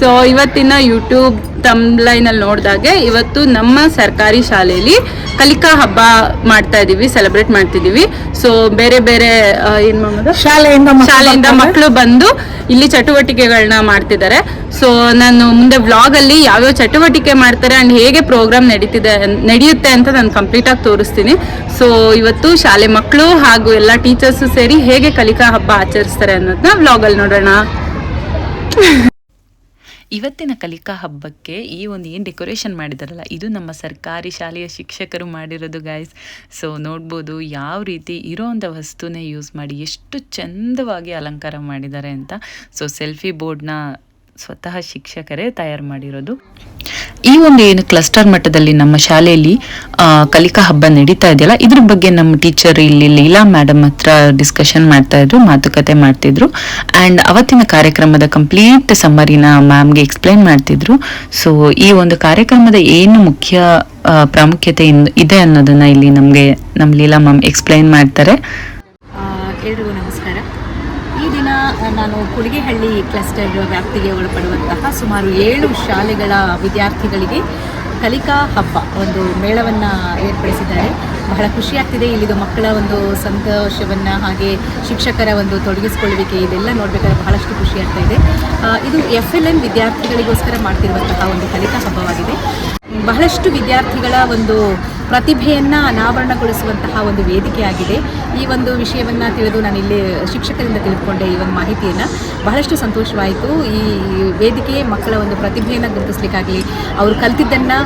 so ಇವತ್ತಿನ YouTube ತಮ್ಲೈನಲ್ಲಿ ನೋಡಿದಾಗೆ ಇವತ್ತು ನಮ್ಮ ಸರ್ಕಾರಿ ಶಾಲೆಯಲ್ಲಿ ಕಲಿಕಾ ಹಬ್ಬ ಮಾಡ್ತಾ ಇದೀವಿ ಸೆಲೆಬ್ರೇಟ್ ಮಾಡ್ತಿದೀವಿ ಸೊ ಬೇರೆ ಬೇರೆ ಏನು ಮಾಡೋದು? ಶಾಲೆಯಿಂದ ಮಕ್ಕಳು ಶಾಲೆಯಿಂದ ಮಕ್ಕಳು ಬಂದು ಇಲ್ಲಿ ಚಟುವಟಿಕೆಗಳನ್ನ ಮಾಡ್ತಿದ್ದಾರೆ. ಸೊ ನಾನು ಮುಂದೆ ವ್ಲಾಗ್ ಅಲ್ಲಿ ಯಾವ್ಯಾವ ಚಟುವಟಿಕೆ ಮಾಡ್ತಾರೆ ಅಂಡ್ ಹೇಗೆ ಪ್ರೋಗ್ರಾಮ್ ನಡೀತಿದೆ ನಡೆಯುತ್ತೆ ಅಂತ ನಾನು ಕಂಪ್ಲೀಟ್ ಆಗಿ ತೋರಿಸ್ತೀನಿ. ಸೊ ಇವತ್ತು ಶಾಲೆ ಮಕ್ಕಳು ಹಾಗೂ ಎಲ್ಲ ಟೀಚರ್ಸ್ ಸೇರಿ ಹೇಗೆ ಕಲಿಕಾ ಹಬ್ಬ ಆಚರಿಸ್ತಾರೆ ಅನ್ನೋದನ್ನ ವ್ಲಾಗ್ ಅಲ್ಲಿ ನೋಡೋಣ. ಇವತ್ತಿನ ಕಲಿಕಾ ಹಬ್ಬಕ್ಕೆ ಈ ಒಂದು ಏನು ಡೆಕೋರೇಷನ್ ಮಾಡಿದಾರಲ್ಲ, ಇದು ನಮ್ಮ ಸರ್ಕಾರಿ ಶಾಲೆಯ ಶಿಕ್ಷಕರು ಮಾಡಿರೋದು ಗಾಯ್ಸ್ ಸೊ ನೋಡ್ಬೋದು ಯಾವ ರೀತಿ ಇರೋವಂಥ ವಸ್ತುನೇ ಯೂಸ್ ಮಾಡಿ ಎಷ್ಟು ಚಂದವಾಗಿ ಅಲಂಕಾರ ಮಾಡಿದ್ದಾರೆ ಅಂತ. ಸೊ ಸೆಲ್ಫಿ ಬೋರ್ಡ್ನ ಸ್ವತಃ ಶಿಕ್ಷಕರೇ ತಯಾರು ಮಾಡಿರೋದು. ಈ ಒಂದು ಏನು ಕ್ಲಸ್ಟರ್ ಮಟ್ಟದಲ್ಲಿ ನಮ್ಮ ಶಾಲೆಯಲ್ಲಿ ಕಲಿಕಾ ಹಬ್ಬ ನಡೀತಾ ಇದೆಯಲ್ಲ, ಇದ್ರ ಬಗ್ಗೆ ನಮ್ಮ ಟೀಚರ್ ಇಲ್ಲಿ ಲೀಲಾ ಮೇಡಮ್ ಹತ್ರ ಡಿಸ್ಕಷನ್ ಮಾಡ್ತಾ ಇದ್ರು, ಮಾತುಕತೆ ಮಾಡ್ತಿದ್ರು ಆ್ಯಂಡ್ ಅವತ್ತಿನ ಕಾರ್ಯಕ್ರಮದ ಕಂಪ್ಲೀಟ್ ಸಮ್ಮರಿನ ಮ್ಯಾಮ್ಗೆ ಎಕ್ಸ್ಪ್ಲೈನ್ ಮಾಡ್ತಿದ್ರು. ಸೊ ಈ ಒಂದು ಕಾರ್ಯಕ್ರಮದ ಏನು ಮುಖ್ಯ ಪ್ರಾಮುಖ್ಯತೆ ಇದೆ ಅನ್ನೋದನ್ನ ಇಲ್ಲಿ ನಮಗೆ ನಮ್ಮ ಲೀಲಾ ಮ್ಯಾಮ್ ಎಕ್ಸ್ಪ್ಲೈನ್ ಮಾಡ್ತಾರೆ ಆ, ಎಲ್ರಿಗೂ ನಮಸ್ಕಾರ ಈ ದಿನ ಆ, ನಾನು ಕುಡಿಗೆಹಳ್ಳಿ ಕ್ಲಸ್ಟರ್ ವ್ಯಾಪ್ತಿಗೆ ಒಳಪಡುವಂತಹ ಸುಮಾರು ಏಳು ಶಾಲೆಗಳ ವಿದ್ಯಾರ್ಥಿಗಳಿಗೆ ಕಲಿಕಾ ಹಬ್ಬ ಒಂದು ಮೇಳವನ್ನು ಏರ್ಪಡಿಸಿದ್ದಾರೆ. ಬಹಳ ಖುಷಿಯಾಗ್ತಿದೆ. ಇಲ್ಲಿದು ಮಕ್ಕಳ ಒಂದು ಸಂತೋಷವನ್ನು ಹಾಗೆ ಶಿಕ್ಷಕರ ಒಂದು ತೊಡಗಿಸಿಕೊಳ್ಳುವಿಕೆ ಇದೆಲ್ಲ ನೋಡಬೇಕಾದ್ರೆ ಬಹಳಷ್ಟು ಖುಷಿಯಾಗ್ತಾ ಇದೆ. ಇದು ಎಫ್ ಎಲ್ ಎನ್ ವಿದ್ಯಾರ್ಥಿಗಳಿಗೋಸ್ಕರ ಮಾಡ್ತಿರುವಂತಹ ಒಂದು ಕಲಿಕಾ ಹಬ್ಬವಾಗಿದೆ. ಬಹಳಷ್ಟು ವಿದ್ಯಾರ್ಥಿಗಳ ಒಂದು ಪ್ರತಿಭೆಯನ್ನು ಅನಾವರಣಗೊಳಿಸುವಂತಹ ಒಂದು ವೇದಿಕೆಯಾಗಿದೆ. ಈ ಒಂದು ವಿಷಯವನ್ನು ತಿಳಿದು ನಾನು ಇಲ್ಲಿ ಶಿಕ್ಷಕರಿಂದ ತಿಳಿದುಕೊಂಡೆ ಈ ಒಂದು ಮಾಹಿತಿಯನ್ನು. ಬಹಳಷ್ಟು ಸಂತೋಷವಾಯಿತು. ಈ ವೇದಿಕೆ ಮಕ್ಕಳ ಒಂದು ಪ್ರತಿಭೆಯನ್ನು ಗುರುತಿಸ್ಲಿಕ್ಕಾಗಲಿ, ಅವರು ಕಲ್ತಿದ್ದನ್ನು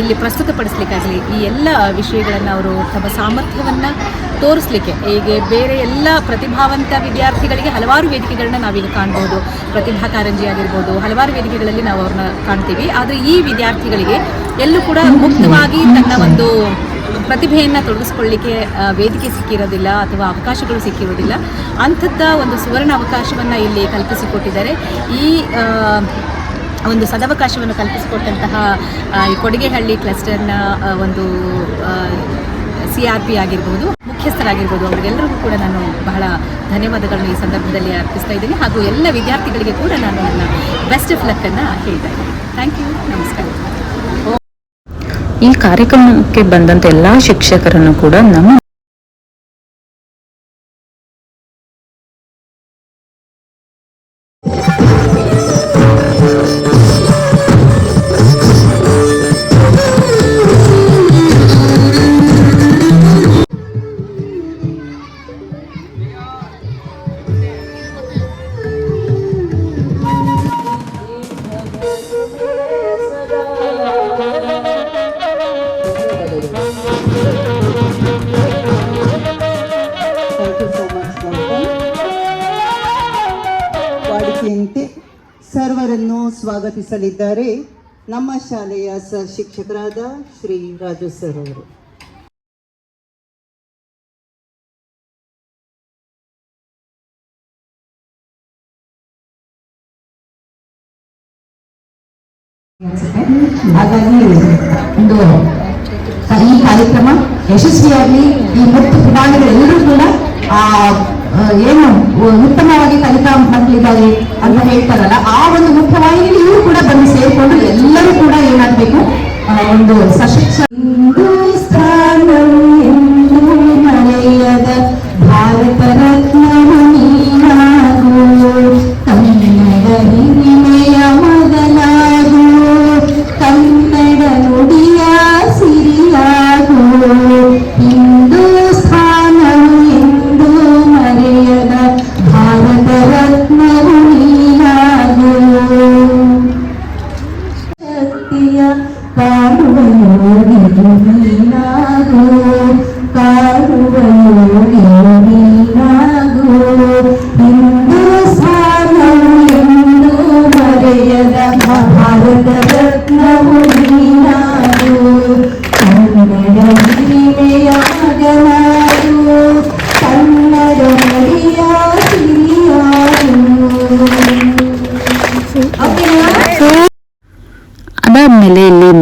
ಇಲ್ಲಿ ಪ್ರಸ್ತುತಪಡಿಸ್ಲಿಕ್ಕಾಗಲಿ, ಈ ಎಲ್ಲ ವಿಷಯಗಳನ್ನು ಅವರು ತಮ್ಮ ಸಾಮರ್ಥ್ಯವನ್ನು ತೋರಿಸ್ಲಿಕ್ಕೆ. ಹೀಗೆ ಬೇರೆ ಎಲ್ಲ ಪ್ರತಿಭಾವಂತ ವಿದ್ಯಾರ್ಥಿಗಳಿಗೆ ಹಲವಾರು ವೇದಿಕೆಗಳನ್ನ ನಾವೀಗ ಕಾಣ್ಬೋದು. ಪ್ರತಿಭಾ ಕಾರಂಜಿ ಆಗಿರ್ಬೋದು, ಹಲವಾರು ವೇದಿಕೆಗಳಲ್ಲಿ ನಾವು ಅವ್ರನ್ನ ಕಾಣ್ತೀವಿ. ಆದರೆ ಈ ವಿದ್ಯಾರ್ಥಿಗಳಿಗೆ ಎಲ್ಲೂ ಕೂಡ ಮುಕ್ತವಾಗಿ ತನ್ನ ಒಂದು ಪ್ರತಿಭೆಯನ್ನು ತೊಡಗಿಸ್ಕೊಳ್ಳಿಕ್ಕೆ ವೇದಿಕೆ ಸಿಕ್ಕಿರೋದಿಲ್ಲ ಅಥವಾ ಅವಕಾಶಗಳು ಸಿಕ್ಕಿರೋದಿಲ್ಲ. ಅಂಥದ್ದ ಒಂದು ಸುವರ್ಣ ಅವಕಾಶವನ್ನು ಇಲ್ಲಿ ಕಲ್ಪಿಸಿಕೊಟ್ಟಿದ್ದಾರೆ. ಈ ಒಂದು ಸದವಕಾಶವನ್ನು ಕಲ್ಪಿಸಿಕೊಟ್ಟಂತಹ ಈ ಕೊಡಿಗೆಹಳ್ಳಿ ಕ್ಲಸ್ಟರ್ನ ಒಂದು ಸಿ ಆರ್ ಪಿ ಆಗಿರ್ಬೋದು, ಮುಖ್ಯಸ್ಥರಾಗಿರ್ಬೋದು ಅವರಿಗೆಲ್ಲರಿಗೂ ಕೂಡ ನಾನು ಬಹಳ ಧನ್ಯವಾದಗಳನ್ನು ಈ ಸಂದರ್ಭದಲ್ಲಿ ಅರ್ಪಿಸ್ತಾ ಇದ್ದೀನಿ. ಹಾಗೂ ಎಲ್ಲ ವಿದ್ಯಾರ್ಥಿಗಳಿಗೆ ಕೂಡ ನಾನು ನನ್ನ ಬೆಸ್ಟ್ ಆಫ್ ಲಕ್ಕನ್ನು ಹೇಳ್ತಾ ಇದ್ದೀನಿ. ಥ್ಯಾಂಕ್ ಯು ನಮಸ್ಕಾರ. ಈ ಕಾರ್ಯಕ್ರಮಕ್ಕೆ ಬಂದಂಥ ಎಲ್ಲ ಶಿಕ್ಷಕರನ್ನು ಕೂಡ ನಮ್ಮ ಸ್ವಾಗತಿಸಲಿದ್ದಾರೆ ನಮ್ಮ ಶಾಲೆಯ ಸ ಶಿಕ್ಷಕರಾದ ಶ್ರೀ ರಾಜು ಸರ್ ಅವರು. ಹಾಗಾಗಿ ಒಂದು ಈ ಕಾರ್ಯಕ್ರಮ ಯಶಸ್ವಿಯಾಗಲಿ ಈ ಮುಕ್ತ ಪ್ರಮಾಣಗಳೆಲ್ಲರೂ ಕೂಡ ಆ, ಏನು ಉತ್ತಮವಾಗಿ ಕಲಿತಾ ಮಕ್ಕಳಿದ್ದಾರೆ ಅಂತ ಹೇಳ್ತಾರಲ್ಲ, ಆ ಒಂದು ಮುಖ್ಯವಾಹಿನಿಯಲ್ಲಿ ಇವರು ಕೂಡ ಬಂದು ಸೇರಿಕೊಂಡು ಎಲ್ಲರೂ ಕೂಡ ಏನಾಗಬೇಕು? ಒಂದು ಸಶಿಕ್ಷ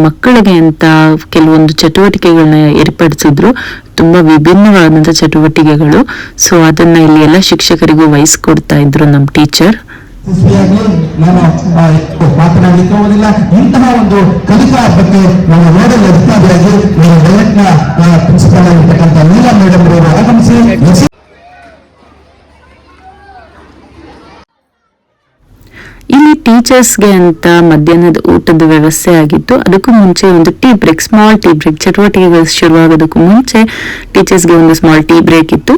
ಮಕ್ಕಳಿಗೆ ಅಂತ ಕೆಲವೊಂದು ಚಟುವಟಿಕೆಗಳನ್ನ ಏರ್ಪಡಿಸಿದ್ರು. ತುಂಬಾ ವಿಭಿನ್ನವಾದಂಥ ಚಟುವಟಿಕೆಗಳು. ಸೊ ಅದನ್ನ ಇಲ್ಲಿ ಎಲ್ಲ ಶಿಕ್ಷಕರಿಗೂ ವಹಿಸ್ಕೊಡ್ತಾ ಇದ್ರು ನಮ್ಮ ಟೀಚರ್. ನಾನು ಮಾತನಾಡಲಿಕ್ಕೆ ಹೋಗೋದಿಲ್ಲ ಇಂತಹ ಒಂದು ಕಲಿಕಾ ಬಗ್ಗೆ ನಾನು ಅಧಿಕಾರಿಯಾಗಿ ಟೀಚರ್ಸ್ಗೆ ಅಂತ ಮಧ್ಯಾಹ್ನದ ಊಟದ ವ್ಯವಸ್ಥೆ ಆಗಿತ್ತು. ಅದಕ್ಕೂ ಮುಂಚೆ ಒಂದು tea break small tea break ಚಟುವಟಿಕೆಗಳು ಶುರುವಾಗೋದಕ್ಕೂ ಮುಂಚೆ ಟೀಚರ್ಸ್ಗೆ ಒಂದು ಸ್ಮಾಲ್ ಟೀ ಬ್ರೇಕ್ ಇತ್ತು.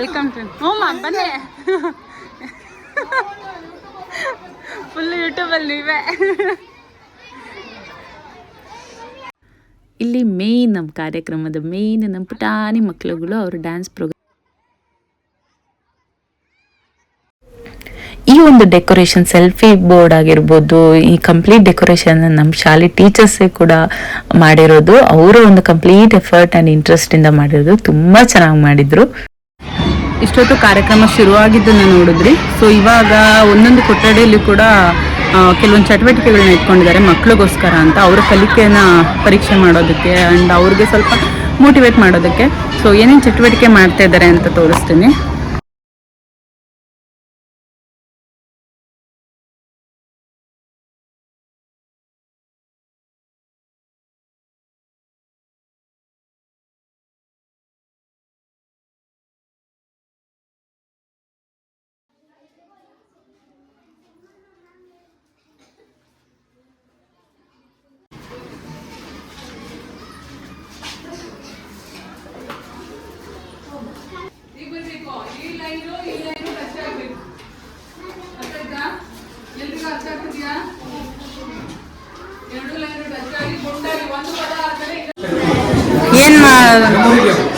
ವೆಲ್ಕಮ್ ಟು ಹ್ಞೂ ಬನ್ನಿ. ಫುಲ್ ಯೂಟ್ಯೂಬಲ್ಲಿ ನೀವೇ. ಇಲ್ಲಿ ಮೇನ್ ನಮ್ಮ ಕಾರ್ಯಕ್ರಮದ ಮೇನ್ ನಮ್ಮ ಪುಟಾಣಿ ಮಕ್ಕಳುಗಳು ಅವರು ಡ್ಯಾನ್ಸ್ ಪ್ರೋಗ್ರಾಮ್ ಈ ಒಂದು ಡೆಕೋರೇಷನ್ ಸೆಲ್ಫಿ ಬೋರ್ಡ್ ಆಗಿರ್ಬೋದು, ಈ ಕಂಪ್ಲೀಟ್ ಡೆಕೋರೇಷನ್ ನಮ್ಮ ಶಾಲೆ ಟೀಚರ್ಸ್ ಕೂಡ ಮಾಡಿರೋದು. ಅವರು ಒಂದು ಕಂಪ್ಲೀಟ್ ಎಫರ್ಟ್ ಆ್ಯಂಡ್ ಇಂಟ್ರೆಸ್ಟ್ ಇಂದ ಮಾಡಿರೋದು. ತುಂಬಾ ಚೆನ್ನಾಗಿ ಮಾಡಿದ್ರು. ಇಷ್ಟೊತ್ತು ಕಾರ್ಯಕ್ರಮ ಶುರುವಾಗಿದ್ದನ್ನು ನೋಡಿದ್ರಿ. ಸೊ ಇವಾಗ ಒಂದೊಂದು ಕೊಠಡಿಯಲ್ಲಿ ಕೂಡ ಕೆಲವೊಂದು ಚಟುವಟಿಕೆಗಳನ್ನ ಇಟ್ಕೊಂಡಿದ್ದಾರೆ ಮಕ್ಳಿಗೋಸ್ಕರ ಅಂತ. ಅವರ ಕಲಿಕೆಯನ್ನ ಪರೀಕ್ಷೆ ಮಾಡೋದಕ್ಕೆ ಆ್ಯಂಡ್ ಅವ್ರಿಗೆ ಸ್ವಲ್ಪ ಮೋಟಿವೇಟ್ ಮಾಡೋದಕ್ಕೆ. ಸೊ ಏನೇನು ಚಟುವಟಿಕೆ ಮಾಡ್ತಾ ಇದ್ದಾರೆ ಅಂತ ತೋರಿಸ್ತೀನಿ. ಏನು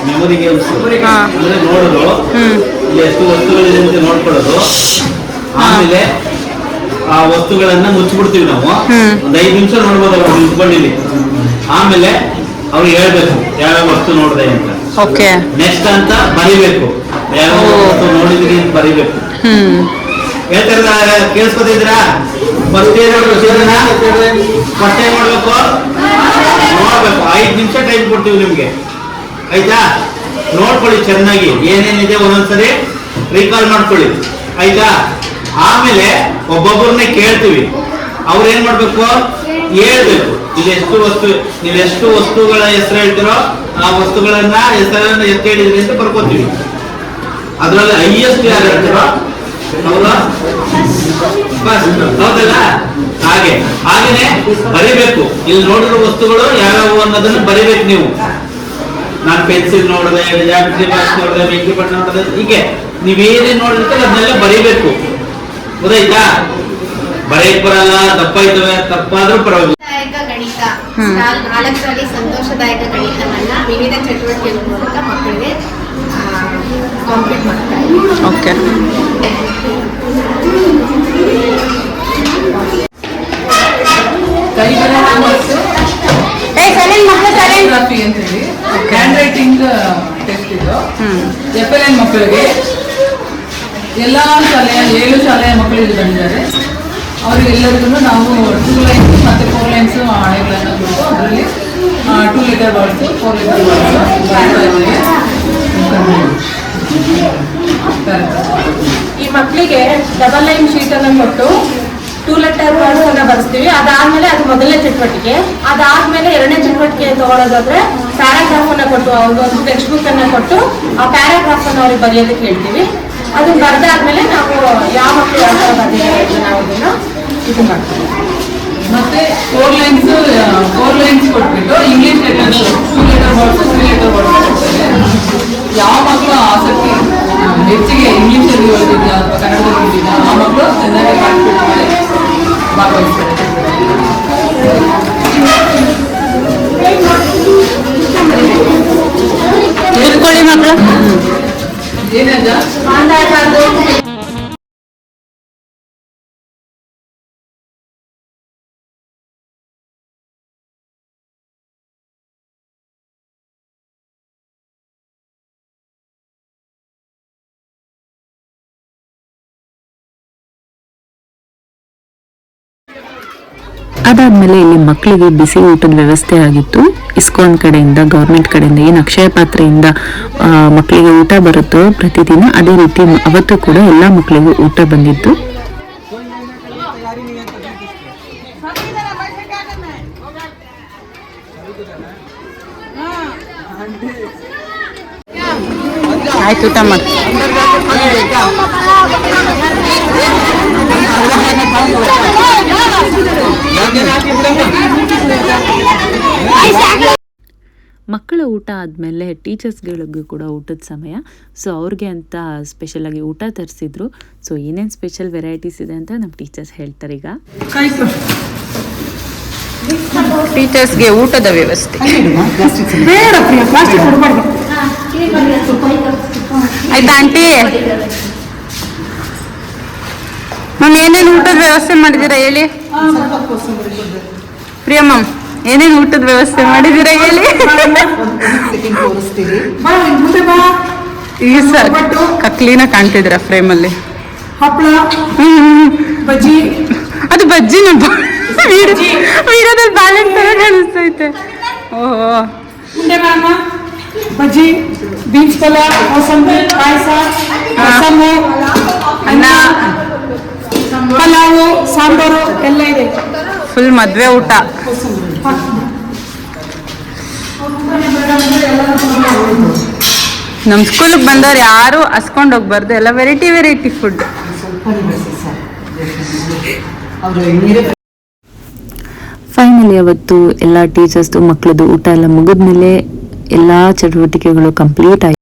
ಮೆಮೊರಿ ಗೇಮ್ಸ್ ಅಂದ್ರೆ ನೋಡೋದು. ಇಲ್ಲಿ ಎಷ್ಟು ವಸ್ತುಗಳಿದೆ ಅಂತ ನೋಡ್ಕೊಳ್ಳೋದು. ಆಮೇಲೆ ಆ ವಸ್ತುಗಳನ್ನ ಮುಚ್ಚಿಬಿಡ್ತೀವಿ ನಾವು. ಒಂದ್ ಐದು ನಿಮಿಷ ನೋಡ್ಬೋದು ಅವ್ರು ನಿಂತ್ಕೊಂಡಿಲ್ಲಿ. ಆಮೇಲೆ ಅವ್ರು ಹೇಳ್ಬೇಕು ಯಾವ ವಸ್ತು ನೋಡಿದೆ ಅಂತ. ಓಕೆ ನೆಕ್ಸ್ಟ್ ಅಂತ ಬರಿಬೇಕು. ಯಾವ ವಸ್ತು ನೋಡಿದ್ರಿ ಅಂತ ಬರಿಬೇಕು. ಹ್ಮ್. ಹೇಳ್ತಾರ ಕೇಳಿಸ್ಕೊತಿದ್ರಾ ಫಸ್ಟ್ ಏನ್ ಫಸ್ಟ್ ಏನ್ ಮಾಡ್ಬೇಕು? ನೋಡ್ಬೇಕು. ಐದು ನಿಮಿಷ ಟೈಮ್ ಕೊಡ್ತೀವಿ ನಿಮ್ಗೆ. ಆಯ್ತಾ? ನೋಡ್ಕೊಳ್ಳಿ ಚೆನ್ನಾಗಿ. ಏನೇನಿದೆ ಒಂದೊಂದ್ಸರಿ ರೀಕಾಲ್ ಮಾಡ್ಕೊಳ್ಳಿ. ಆಯ್ತಾ? ಆಮೇಲೆ ಒಬ್ಬೊಬ್ಬರನ್ನೇ ಕೇಳ್ತೀವಿ. ಅವ್ರು ಏನ್ ಮಾಡ್ಬೇಕು? ಹೇಳ್ಬೇಕು. ಎಷ್ಟು ವಸ್ತು ನೀವೆಷ್ಟು ವಸ್ತುಗಳ ಹೆಸರು ಹೇಳ್ತೀರೋ ಆ ವಸ್ತುಗಳನ್ನ ಹೆಸರನ್ನ ಎತ್ತ ಹೇಳಿದ್ರಿ ಅಂತ ಬರ್ಕೋತೀವಿ. ಅದ್ರಲ್ಲಿ ಹೈಯೆಸ್ಟ್ ಯಾರು ಹೇಳ್ತಾರೋ? ಹೌದಲ್ಲ? ಹಾಗೆ. ಹಾಗೇನೆ ಬರಿಬೇಕು. ಇಲ್ಲಿ ನೋಡಿರೋ ವಸ್ತುಗಳು ಯಾವ್ಯಾವು ಅನ್ನೋದನ್ನ ಬರಿಬೇಕು ನೀವು. ನಾನು ಪೆನ್ಸಿಲ್ ನೋಡಿದೆ ಜಾಮಿಟ್ರಿ ಬಾಕ್ಸ್ ನೋಡಿದೆ ಬೆಂಕಿ ಬಣ್ಣ ನೋಡಿದೆ, ಹೀಗೆ. ನೀವೇನೇ ನೋಡಿರ್ತೀರ ಅದನ್ನೆಲ್ಲ ಬರಿಬೇಕು. ಗೊತ್ತಾಯ್ತಾ? ಬರೆಯಕ್ ಬರಲ್ಲ ತಪ್ಪಾಯ್ತವೆ ತಪ್ಪಾದ್ರೂ ಪರವಾಗಿಲ್ಲ. ಸಂತೋಷದಾಯಕ ಗಣಿತ. ನಾಲ್ಕರಲ್ಲಿ ಸಂತೋಷದಾಯಕ ಗಣಿತವನ್ನ ವಿವಿಧ ಚಟುವಟಿಕೆಗಳ ಮೂಲಕ ಮಕ್ಕಳಿಗೆ ಕಾಂಪ್ಲೀಟ್ ಮಾಡ್ತಾರೆ ಓಕೆ. ಫೋಟೋಗ್ರಫಿ ಅಂತ ಹೇಳಿ ಹ್ಯಾಂಡ್ ರೈಟಿಂಗ್ ಟೆಸ್ಟ್ ಇದು. ಎಫ್ ಎಲ್ ಎನ್ ಮಕ್ಕಳಿಗೆ. ಎಲ್ಲ ಶಾಲೆಯ ಏಳು ಶಾಲೆಯ ಮಕ್ಕಳು ಇಲ್ಲಿ ಬಂದಿದ್ದಾರೆ. ಅವರಿಗೆಲ್ಲರಿಗೂ ನಾವು ಟೂ ಲೈನ್ಸ್ ಮತ್ತು ಫೋರ್ ಲೈನ್ಸ್ ಹಣೆಗಳನ್ನು ಕೊಟ್ಟು ಅದರಲ್ಲಿ two letter words four letter ಈ ಮಕ್ಕಳಿಗೆ ಡಬಲ್ ಲೈನ್ ಶೀಟನ್ನು ಕೊಟ್ಟು ಟೂ ಲೆಟರ್ ವರ್ಡ್ಸ್ ಅನ್ನ ಬರೆಸ್ತೀವಿ. ಅದಾದ್ಮೇಲೆ ಅದು ಮೊದಲನೇ ಚಟುವಟಿಕೆ. ಅದಾದ್ಮೇಲೆ ಎರಡನೇ ಚಟುವಟಿಕೆ ತಗೊಳ್ಳೋದಾದ್ರೆ ಪ್ಯಾರಾಗ್ರಾಫ್ ಅನ್ನ ಕೊಟ್ಟು ಅವ್ರಿಗೆ ಒಂದು ಟೆಕ್ಸ್ಟ್ ಬುಕ್ ಅನ್ನ ಕೊಟ್ಟು ಆ ಪ್ಯಾರಾಗ್ರಾಫ್ ಅನ್ನ ಅವ್ರಿಗೆ ಬರೆಯೋದಕ್ಕೆ ಹೇಳ್ತೀವಿ. ಅದನ್ನ ಬರೆದಾದ್ಮೇಲೆ ನಾವು ಯಾವ ಮಕ್ಕಳು ಯಾವ ಬರೆದಿದ್ದಾರೆ ನಾವು ಅದನ್ನ ಇದು ಮಾಡ್ತೀವಿ ಮತ್ತೆ ಫೋರ್ ಲೈನ್ಸ್ ಫೋರ್ ಲೈನ್ಸ್ ಕೊಟ್ಬಿಟ್ಟು ಇಂಗ್ಲಿಷ್ ಲೆಟರ್ಸ್ ಅದಾದ್ಮೇಲೆ ಇಲ್ಲಿ ಮಕ್ಕಳಿಗೆ ಬಿಸಿ ಊಟದ ವ್ಯವಸ್ಥೆ ಆಗಿತ್ತು. ಇಸ್ಕಾನ್ ಕಡೆಯಿಂದ, ಗೌರ್ಮೆಂಟ್ ಕಡೆಯಿಂದ ಏನು ಅಕ್ಷಯ ಪಾತ್ರೆಯಿಂದ ಮಕ್ಕಳಿಗೆ ಊಟ ಬರುತ್ತೋ ಪ್ರತಿದಿನ ಅದೇ ರೀತಿ ಅವತ್ತು ಕೂಡ ಎಲ್ಲ ಮಕ್ಕಳಿಗೂ ಊಟ ಬಂದಿತ್ತು. ಆಯ್ತು ಊಟ ಮಾಡಿ ಮಕ್ಕಳ ಊಟ ಆದಮೇಲೆ ಟೀಚರ್ಸ್ಗಳಿಗೂ ಕೂಡ ಊಟದ ಸಮಯ. ಸೊ ಅವ್ರಿಗೆ ಅಂತ ಸ್ಪೆಷಲಾಗಿ ಊಟ ತರಿಸಿದ್ರು. ಸೊ ಏನೇನು ಸ್ಪೆಷಲ್ ವೆರೈಟೀಸ್ ಇದೆ ಅಂತ ನಮ್ಮ ಟೀಚರ್ಸ್ ಹೇಳ್ತಾರೆ ಈಗ. ಟೀಚರ್ಸ್ಗೆ ಊಟದ ವ್ಯವಸ್ಥೆ. ಆಯ್ತಾ ಆಂಟಿ ಮ್ಯಾಮ್ ಏನೇನು ಊಟದ ವ್ಯವಸ್ಥೆ ಮಾಡಿದ್ದೀರಾ ಹೇಳಿ? ಪ್ರಿಯ ಮ್ಯಾಮ್ ಏನೇನು ಊಟದ ವ್ಯವಸ್ಥೆ ಮಾಡಿದ್ದೀರಾ ಹೇಳಿ? ಈ ಈಗ ಸರ್ ಕಕ್ಲಿನ ಕಾಣ್ತಿದ್ದೀರಾ ಫ್ರೇಮಲ್ಲಿ. ಹಪ್ಪಳ ಬಜ್ಜಿ ಅದು ಬಜ್ಜಿ ವೀರದಲ್ಲಿ ಬಾಳೆಹಣ್ಣು ತರ ಕಾಣಿಸ್ತೈತೆ. ಓಹೋ. ಬಜ್ಜಿ ಬೀನ್ಸ್ ಪಲ್ಯ ಕೋಸಂಬರಿ ಪಾಯಸ ಅನ್ನ. ಪಲಾವು ಸಾಂಬಾರು ಎಲ್ಲ ಇದೆ. ಫುಲ್ ಮದ್ವೆ ಊಟ. ನಮ್ಮ ಸ್ಕೂಲಿಗೆ ಬಂದವ್ರು ಯಾರು ಹಸ್ಕೊಂಡು ಹೋಗ್ಬಾರ್ದು. ಎಲ್ಲ ವೆರೈಟಿ ವೆರೈಟಿ ಫುಡ್ ಫೈನಲಿ ಅವತ್ತು ಎಲ್ಲ ಟೀಚರ್ಸ್ದು ಮಕ್ಕಳದು ಊಟ ಎಲ್ಲ ಮುಗಿದ್ಮೇಲೆ ಎಲ್ಲ ಚಟುವಟಿಕೆಗಳು ಕಂಪ್ಲೀಟ್ ಆಯಿತು.